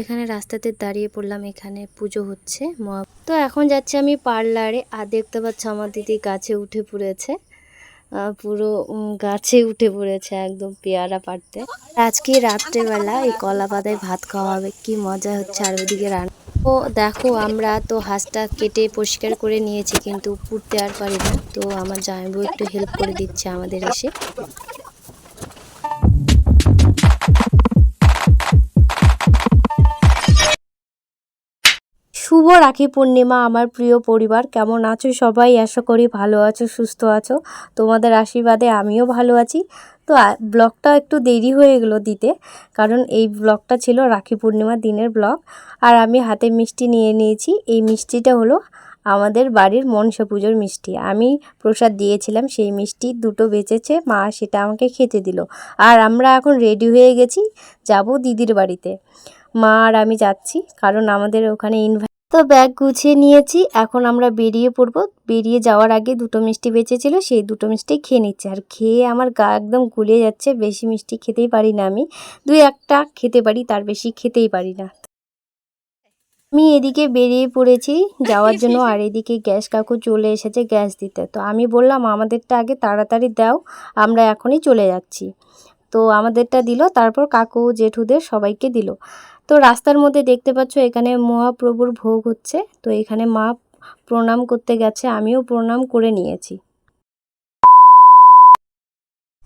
এখানে রাস্তাতে দাঁড়িয়ে পড়লাম, এখানে পুজো হচ্ছে তো এখন যাচ্ছি আমি পার্লারে। আর দেখতে পাচ্ছ আমার দিদি গাছে উঠে পড়েছে। পুরো গাছে উঠে পড়েছে একদম পেয়ারা পাড়তে। আজকে রাত্রেবেলা এই কলা পাতায় ভাত খাওয়া হবে, কি মজা হচ্ছে আর ওইদিকে রান্না। ও, দেখো আমরা তো হাঁসটা কেটে পরিষ্কার করে নিয়েছি, কিন্তু পুড়তে আর পারি না। তো আমার জামাইবু একটু হেল্প করে দিচ্ছে আমাদের এসে। শুভ রাখি পূর্ণিমা, আমার প্রিয় পরিবার। কেমন আছো সবাই? আশা করি ভালো আছো, সুস্থ আছো। তোমাদের আশীর্বাদে আমিও ভালো আছি। তো ব্লগটা একটু দেরি হয়ে গেলো দিতে, কারণ এই ব্লগটা ছিল রাখি পূর্ণিমার দিনের ব্লগ। আর আমি হাতে মিষ্টি নিয়ে নিয়েছি। এই মিষ্টিটা হলো আমাদের বাড়ির মনসা পুজোর মিষ্টি। আমি প্রসাদ দিয়েছিলাম, সেই মিষ্টি দুটো বেঁচেছে, মা সেটা আমাকে খেতে দিল। আর আমরা এখন রেডি হয়ে গেছি, যাব দিদির বাড়িতে। মা আর আমি যাচ্ছি, কারণ আমাদের ওখানে ইনভাইট তো ব্যাগ গুছিয়ে নিয়েছি। এখন আমরা বেরিয়ে পড়ব। বেরিয়ে যাওয়ার আগে দুটো মিষ্টি বেঁচেছিল, সেই দুটো মিষ্টি খেয়ে নিচ্ছে। আর খেয়ে আমার গা একদম গুলিয়ে যাচ্ছে, বেশি মিষ্টি খেতেই পারি না আমি। দুই একটা খেতে পারি, তার বেশি খেতেই পারি না। আমি এদিকে বেরিয়ে পড়েছি, যাওয়ার জন্য। আর এদিকে গ্যাস কাকু চলে এসেছে গ্যাস দিতে। তো আমি বললাম, আমাদেরটা আগে তাড়াতাড়ি দাও, আমরা এখনই চলে যাচ্ছি। তো আমাদেরটা দিল, তারপর কাকু, জেঠুদের সবাইকে দিল। তো রাস্তার মধ্যে দেখতে পাচ্ছ এখানে মহাপ্রভুর ভোগ হচ্ছে। তো এখানে মা প্রণাম করতে গেছে, আমিও প্রণাম করে নিয়েছি।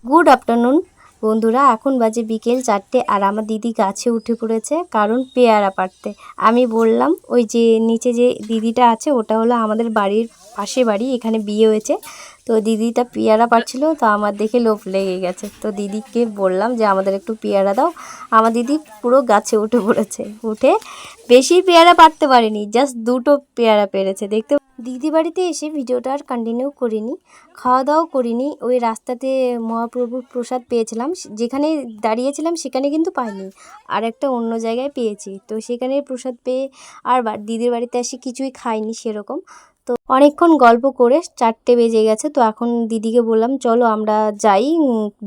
Good afternoon. বন্ধুরা, এখন বাজে বিকেল চারটে আর আমার দিদি গাছে উঠে পড়েছে, কারণ পেয়ারা পাড়তে। আমি বললাম, ওই যে নিচে যে দিদিটা আছে, ওটা হলো আমাদের বাড়ির পাশে বাড়ি, এখানে বিয়ে হয়েছে। তো দিদিটা পেয়ারা পাড়ছিল, তো আমার দেখে লোভ লেগে গেছে। তো দিদিকে বললাম যে, আমাদের একটু পেয়ারা দাও। আমার দিদি পুরো গাছে উঠে পড়েছে। উঠে বেশি পেয়ারা পারতে পারেনি, জাস্ট দুটো পেয়ারা পেরেছে, দেখতে দিদি বাড়িতে এসে ভিডিওটা আর কন্টিনিউ করিনি। খাওয়া দাওয়াও করিনি। ওই রাস্তাতে মহাপ্রভুর প্রসাদ পেয়েছিলাম। যেখানে দাঁড়িয়েছিলাম সেখানে কিন্তু পাইনি। আর একটা অন্য জায়গায় পেয়েছি। তো সেখানে প্রসাদ পেয়ে আর দিদির বাড়িতে এসে কিছুই খাইনি সেরকম। তো অনেকক্ষণ গল্প করে চারটে বেজে গেছে। তো এখন দিদিকে বললাম, চলো আমরা যাই।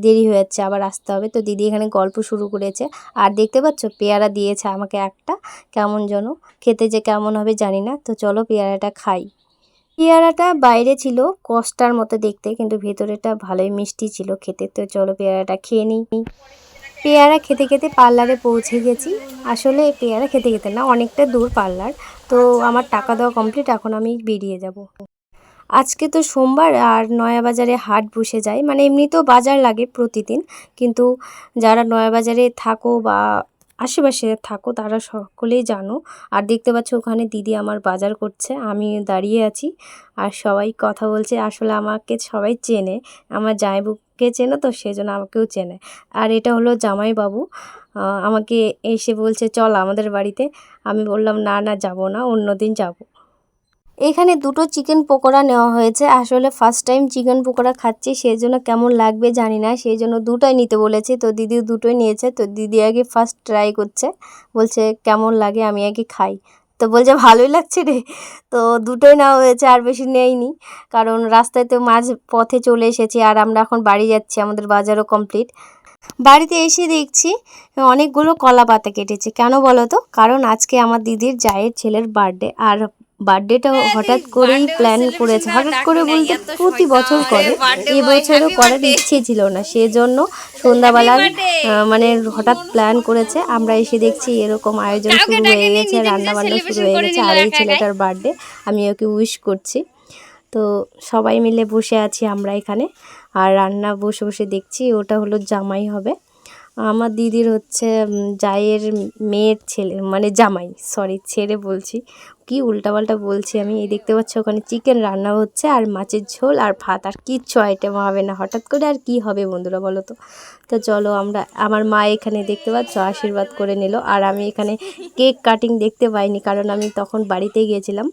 দেরি হয়ে যাচ্ছে, আবার আসতে হবে। তো দিদি এখানে গল্প শুরু করেছে। আর দেখতে পাচ্ছ, পেয়ারা দিয়েছে আমাকে একটা। কেমন যেন? খেতে যে কেমন হবে জানি না। তো চলো পেয়ারাটা খাই। পেয়ারাটা বাইরে ছিল, কষ্টার মতো দেখতে, কিন্তু ভেতরেটা ভালোই মিষ্টি ছিল খেতে। তো চলো পেয়ারাটা খেয়ে নিই। পেয়ারা খেতে খেতে পার্লারে পৌঁছে গেছি। আসলে পেয়ারা খেতে খেতে না, অনেকটা দূর পার্লার। তো আমার টাকা দেওয়া কমপ্লিট এখন আমি বেরিয়ে যাব। আজকে তো সোমবার, আর নয়াবাজারে হাট বসে যায়। মানে এমনিতেও বাজার লাগে প্রতিদিন, কিন্তু যারা নয়াবাজারে থাকো বা আশেপাশে থাকো, তারা সকলেই জানো। আর দেখতে পাচ্ছ, ওখানে দিদি আমার বাজার করছে, আমি দাঁড়িয়ে আছি। আর সবাই কথা বলছে, আসলে আমাকে সবাই চেনে। আমার জামাইবুকে চেনে তো সেই জন্য আমাকেও চেনে। আর এটা হলো জামাইবাবু। আমাকে এসে বলছে, চল আমাদের বাড়িতে। আমি বললাম, না না, যাব না অন্য দিন যাব। এখানে দুটো চিকেন পকোড়া নেওয়া হয়েছে। আসলে ফার্স্ট টাইম চিকেন পকোড়া খাচ্ছি সেই জন্য কেমন লাগবে জানি না। সেই জন্য দুটোই নিতে বলেছি। তো দিদি দুটোই নিয়েছে। তো দিদি আগে ফার্স্ট ট্রাই করছে। বলছে, কেমন লাগে? আমি আগে খাই। তো বলছে, ভালোই লাগছে রে। তো দুটোই নেওয়া হয়েছে, আর বেশি নেইনি। কারণ রাস্তায় তো মাঝ পথে চলে এসেছি, আর আমরা এখন বাড়ি যাচ্ছি, আমাদের বাজারও কমপ্লিট বাড়িতে এসে দেখছি, অনেকগুলো কলা পাতা কেটেছে। কেন বলো তো? কারণ আজকে আমার দিদির জায়ের ছেলের বার্থডে আর বার্থডেটা হঠাৎ করেই প্ল্যান করেছে। হঠাৎ করে বলতে প্রতি বছর করে। এই বছরও করার ইচ্ছে ছিল না। সেজন্য সন্ধ্যাবেলা মানে হঠাৎ প্ল্যান করেছে। আমরা এসে দেখছি এরকম আয়োজন শুরু হয়ে গেছে রান্না বান্না শুরু হয়ে গেছে। আর এই ছেলেটার বার্থডে আমি ওকে উইশ করছি। তো সবাই মিলে বসে আছি আমরা এখানে। আর রান্না বসে বসে দেখছি ওটা হলো জামাই হবে। আমার দিদির হচ্ছে জায়ের মেয়ের ছেলে মানে জামাই সরি ছেড়ে বলছি। কি উল্টাপাল্টা বলছি আমি? এই দেখতে পাচ্ছি ওখানে চিকেন রান্না হচ্ছে আর মাছের ঝোল আর ভাত, আর কিচ্ছু আইটেম হবে না। হঠাৎ করে আর কি হবে বন্ধুরা বলো তো? তো চলো আমরা, আমার মা এখানে দেখতে পাচ্ছ, আশীর্বাদ করে নিল। আর আমি এখানে কেক কাটিং দেখতে পাইনি, কারণ আমি তখন বাড়িতে গিয়েছিলাম।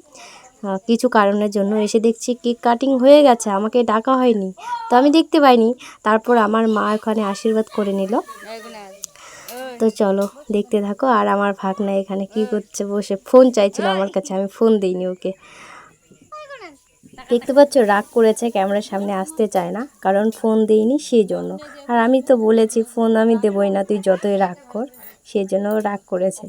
কিছু কারণের জন্য এসে দেখছি কেক কাটিং হয়ে গেছে, আমাকে ডাকা হয়নি। তো আমি দেখতে পাইনি। তারপর আমার মা ওখানে আশীর্বাদ করে নিল। তো চলো, দেখতে থাকো। আর আমার ভাগনা এখানে কি করছে, বসে ফোন চাইছিল আমার কাছে, আমি ফোন দিইনি ওকে। দেখতে পাচ্ছ, রাগ করেছে ক্যামেরার সামনে আসতে চায় না, কারণ ফোন দিইনি সেই জন্য আর আমি তো বলেছি ফোন আমি দেবই না, তুই যতই রাগ কর সেই জন্য রাগ করেছে।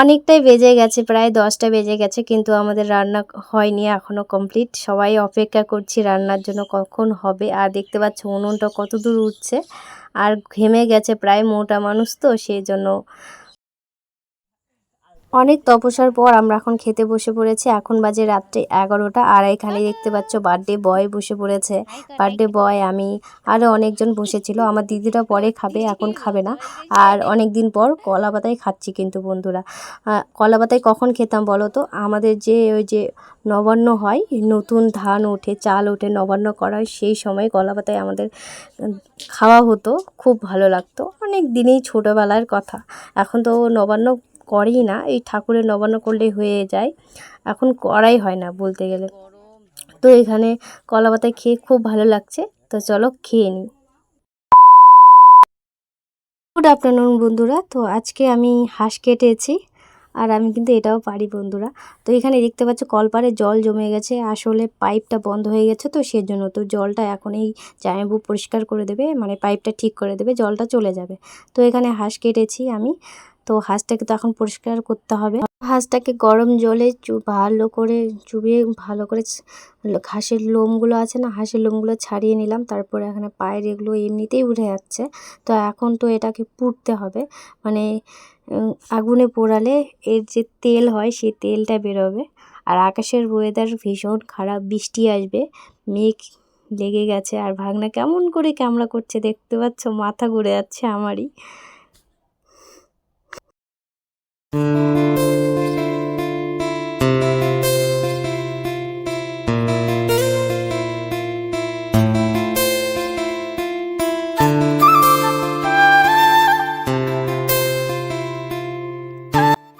অনেকটাই বেজে গেছে, প্রায় দশটা বেজে গেছে, কিন্তু আমাদের রান্না হয়নি এখনও কমপ্লিট সবাই অপেক্ষা করছি রান্নার জন্য কখন হবে, আর দেখতে পাচ্ছ উনুনটা কত দূর উঠছে, আর ঘেমে গেছে প্রায় মোটা মানুষ তো, সেই জন্য অনেক তপস্যার পর আমরা এখন খেতে বসে পড়েছি। এখন বাজে রাত্রে এগারোটা। আর এখানে দেখতে পাচ্ছ বার্থডে বয় বসে পড়েছে। বার্থডে বয় আমি আরও অনেকজন বসেছিল। আমার দিদিরা পরে খাবে, এখন খাবে না। আর অনেক দিন পর কলা পাতায় খাচ্ছি কিন্তু বন্ধুরা। কলা পাতায় কখন খেতাম বলো তো? আমাদের যে ওই যে নবান্ন হয়, নতুন ধান ওঠে, চাল ওঠে, নবান্ন করা হয়, সেই সময় কলা পাতায় আমাদের খাওয়া হতো। খুব ভালো লাগতো। অনেক দিনেই ছোটোবেলার কথা। এখন তো নবান্ন করেই না, এই ঠাকুরের নবান্ন করলেই হয়ে যায়। এখন করাই হয় না বলতে গেলে। তো এখানে কলা পাতায় খেয়ে খুব ভালো লাগছে। তো চলো খেয়ে নিই। গুড আফটারনুন বন্ধুরা। তো আজকে আমি হাঁস কেটেছি আর আমি কিন্তু এটাও পারি বন্ধুরা। তো এখানে দেখতে পাচ্ছ কলপারে জল জমে গেছে। আসলে পাইপটা বন্ধ হয়ে গেছে তো সেজন্য তো জলটা এখন এই জামাইবু পরিষ্কার করে দেবে মানে পাইপটা ঠিক করে দেবে, জলটা চলে যাবে। তো এখানে হাঁস কেটেছি আমি। তো হাঁসটাকে তো এখন পরিষ্কার করতে হবে। হাঁসটাকে গরম জলে ভালো করে চুবিয়ে, ভালো করে ঘাসের লোমগুলো আছে না, হাঁসের লোমগুলো ছাড়িয়ে নিলাম। তারপরে এখানে পায়ের এগুলো এমনিতেই উঠে যাচ্ছে। তো এখন তো এটাকে পুড়তে হবে। মানে আগুনে পোড়ালে এর যে তেল হয়, সেই তেলটা বেরোবে। আর আকাশের ওয়েদার ভীষণ খারাপ, বৃষ্টি আসবে। মেঘ লেগে গেছে। আর ভাগনা কেমন করে ক্যামেরা করছে দেখতে পাচ্ছ? মাথা ঘুরে যাচ্ছে আমারই। Mm.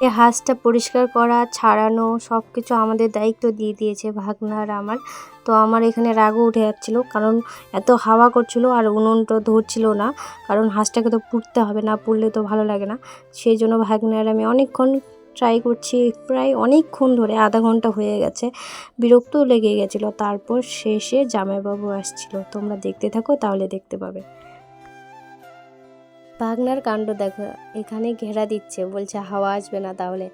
এই হাঁসটা পরিষ্কার করা, ছাড়ানো সব কিছু আমাদের দায়িত্ব দিয়ে দিয়েছে ভাগনার আমার। তো আমার এখানে রাগও উঠে যাচ্ছিল, কারণ এত হাওয়া করছিল আর উনুনটা ধরছিল না, কারণ হাঁসটাকে তো পুড়তে হবে, না পুড়লে তো ভালো লাগে না। সেই জন্য ভাগনার আমি অনেকক্ষণ ট্রাই করছি, প্রায় অনেকক্ষণ ধরে, আধা ঘণ্টা হয়ে গেছে, বিরক্তও লেগে গেছিল। তারপর শেষে জামাইবাবু আসছিল, তোমরা দেখতে থাকো, তাহলে দেখতে পাবে। ভাগনার কাণ্ড দেখো, এখানে ঘেরা দিচ্ছে, বলছে, হাওয়া আসবে না তাহলে।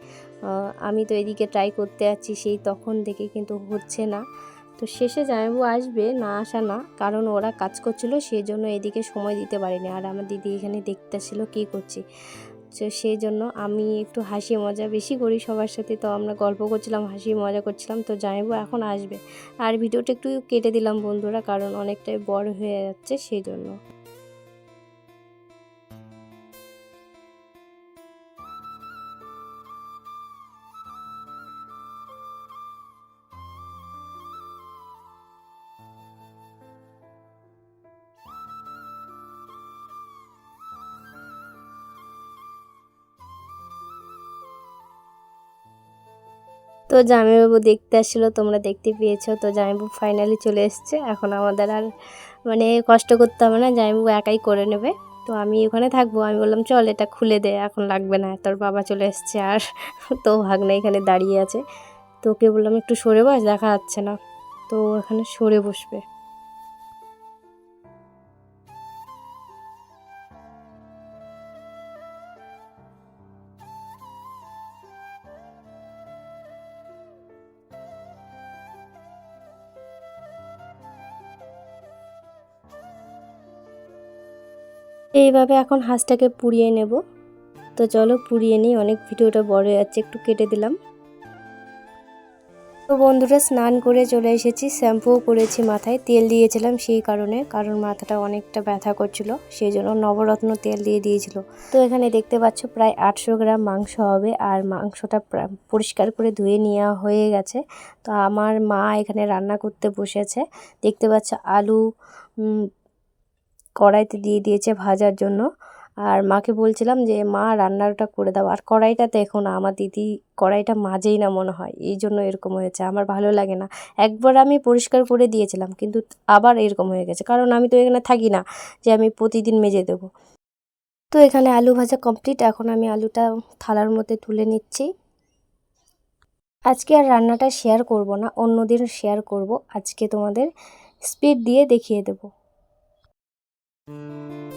আমি তো এদিকে ট্রাই করতে যাচ্ছি, সেই তখন থেকে কিন্তু হচ্ছে না। তো শেষে জামাইবাবু আসবে, না আসা না, কারণ ওরা কাজ করছিল সেই জন্য এদিকে সময় দিতে পারিনি। আর আমার দিদি এখানে দেখতে ছিল কী করছি? তো সেই জন্য আমি একটু হাসি মজা বেশি করি সবার সাথে, তো আমরা গল্প করছিলাম, হাসি মজা করছিলাম, তো জামাইবাবু এখন আসবে। আর ভিডিওটা একটু কেটে দিলাম বন্ধুরা, কারণ অনেকটাই বড় হয়ে যাচ্ছে সেই জন্য তো জামাইবাবু দেখতে আসছিল তোমরা দেখতে পেয়েছ। তো জামাইবাবু ফাইনালি চলে এসছে। এখন আমাদের আর মানে কষ্ট করতে হবে না, জামাইবাবু একাই করে নেবে। তো আমি ওখানে থাকব। আমি বললাম, চল, এটা খুলে দে, এখন লাগবে না। তোর বাবা চলে এসছে আর তো ভাগনা এখানে দাঁড়িয়ে আছে। তোকে বললাম, একটু সরে বস, দেখা যাচ্ছে না। তো এখানে সরে বসবে। এইভাবে এখন হাঁসটাকে পুড়িয়ে নেব। তো চলো পুড়িয়ে নিই, অনেক ভিডিওটা বড় যাচ্ছে, একটু কেটে দিলাম। তো বন্ধুরা, স্নান করে চলে এসেছি, শ্যাম্পুও করেছি মাথায়, তেল দিয়েছিলাম সেই কারণে, কারণ মাথাটা অনেকটা ব্যথা করছিল, সেই জন্য নবরত্ন তেল দিয়ে দিয়েছিল। তো এখানে দেখতে পাচ্ছ, প্রায় আটশো গ্রাম মাংস হবে, আর মাংসটা প্রা- পরিষ্কার করে ধুয়ে নেওয়া হয়ে গেছে। তো আমার মা এখানে রান্না করতে বসেছে, দেখতে পাচ্ছ আলু কড়াইতে দিয়ে দিয়েছে ভাজার জন্য। আর মাকে বলছিলাম যে, মা, রান্নাটা করে দাও। আর কড়াইটা দেখো না আমার দিদি কড়াইটা মাজেই না মনে হয়। এই জন্য এরকম হয়েছে। আমার ভালো লাগে না। একবার আমি পরিষ্কার করে দিয়েছিলাম, কিন্তু আবার এরকম হয়ে গেছে। কারণ আমি তো এখানে থাকি না যে, আমি প্রতিদিন মেজে দেবো। তো এখানে আলু ভাজা কমপ্লিট। এখন আমি আলুটা থালার মধ্যে তুলে নিচ্ছি। আজকে আর রান্নাটা শেয়ার করব না অন্য দিন শেয়ার করব। আজকে তোমাদের স্পিড দিয়ে দেখিয়ে দেবো। Música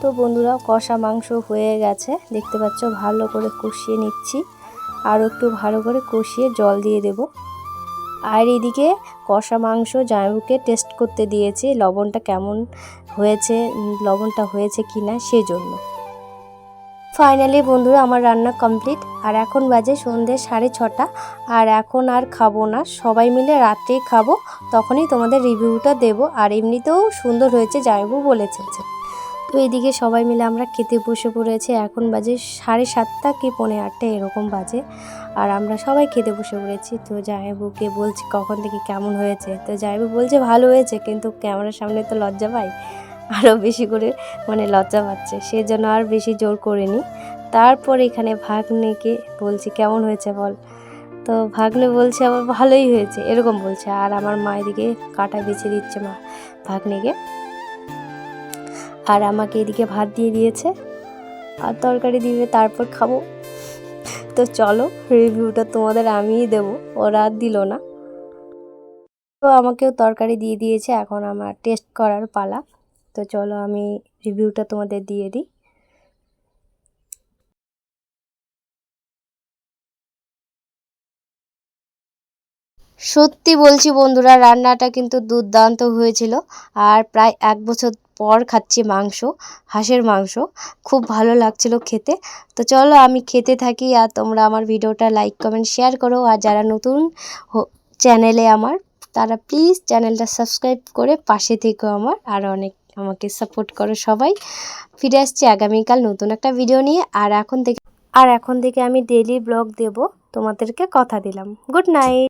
তো বন্ধুরা, কষা মাংস হয়ে গেছে। দেখতে পাচ্ছ, ভালো করে কষিয়ে নিচ্ছি। আর একটু ভালো করে কষিয়ে জল দিয়ে দেব। আর এদিকে কষা মাংস জামাইবুকে টেস্ট করতে দিয়েছি, লবণটা কেমন হয়েছে লবণটা হয়েছে কি না সেজন্য। ফাইনালি বন্ধুরা, আমার রান্না কমপ্লিট আর এখন বাজে সন্ধ্যে সাড়ে ছটা। আর এখন আর খাব না। সবাই মিলে রাত্রেই খাব। তখনই তোমাদের রিভিউটা দেবো। আর এমনিতেও সুন্দর হয়েছে জামাইবু বলেছে। তো এইদিকে সবাই মিলে আমরা খেতে বসে পড়েছি। এখন বাজে সাড়ে সাতটা কি পৌনে আটটা, এরকম বাজে। আর আমরা সবাই খেতে বসে পড়েছি। তো জামাইবুকে বলছি, কখন থেকে কেমন হয়েছে? তো জামাইবু বলছে, ভালো হয়েছে। কিন্তু ক্যামেরার সামনে তো লজ্জা পাই। আরও বেশি করে মানে লজ্জা পাচ্ছে। সে সেজন্য আর বেশি জোর করিনি। তারপর এখানে ভাগ্নেকে বলছি, কেমন হয়েছে বল? তো ভাগ্নে বলছে আবার ভালোই হয়েছে। এরকম বলছে। আর আমার মা এদিকে কাটা বেছে দিচ্ছে মা ভাগ্নেকে। আর আমাকে এদিকে ভাত দিয়ে দিয়েছে। আর তরকারি দিবে, তারপর খাব। তো চলো রিভিউটা তোমাদের আমিই দেবো। ওরা আর দিল না। তো আমাকেও তরকারি দিয়ে দিয়েছে। এখন আমার টেস্ট করার পালা। তো চলো আমি রিভিউটা তোমাদের দিয়ে দিই। সত্যি বলছি বন্ধুরা, রান্নাটা কিন্তু দুর্দান্ত হয়েছিল আর প্রায় এক বছর পর খাচ্ছি মাংস, হাঁসের মাংস। খুব ভালো লাগছিল খেতে। তো চলো আমি খেতে থাকি আর তোমরা আমার ভিডিওটা লাইক কমেন্ট শেয়ার করো। আর যারা নতুন চ্যানেলে আমার, তারা প্লিজ চ্যানেলটা সাবস্ক্রাইব করে পাশে থেকো আমার। আর অনেক আমাকে সাপোর্ট করো সবাই। ফিরে আসছি আগামীকাল নতুন একটা ভিডিও নিয়ে। আর এখন থেকে আর এখন থেকে আমি ডেলি ব্লগ দেব। তোমাদেরকে কথা দিলাম। Good night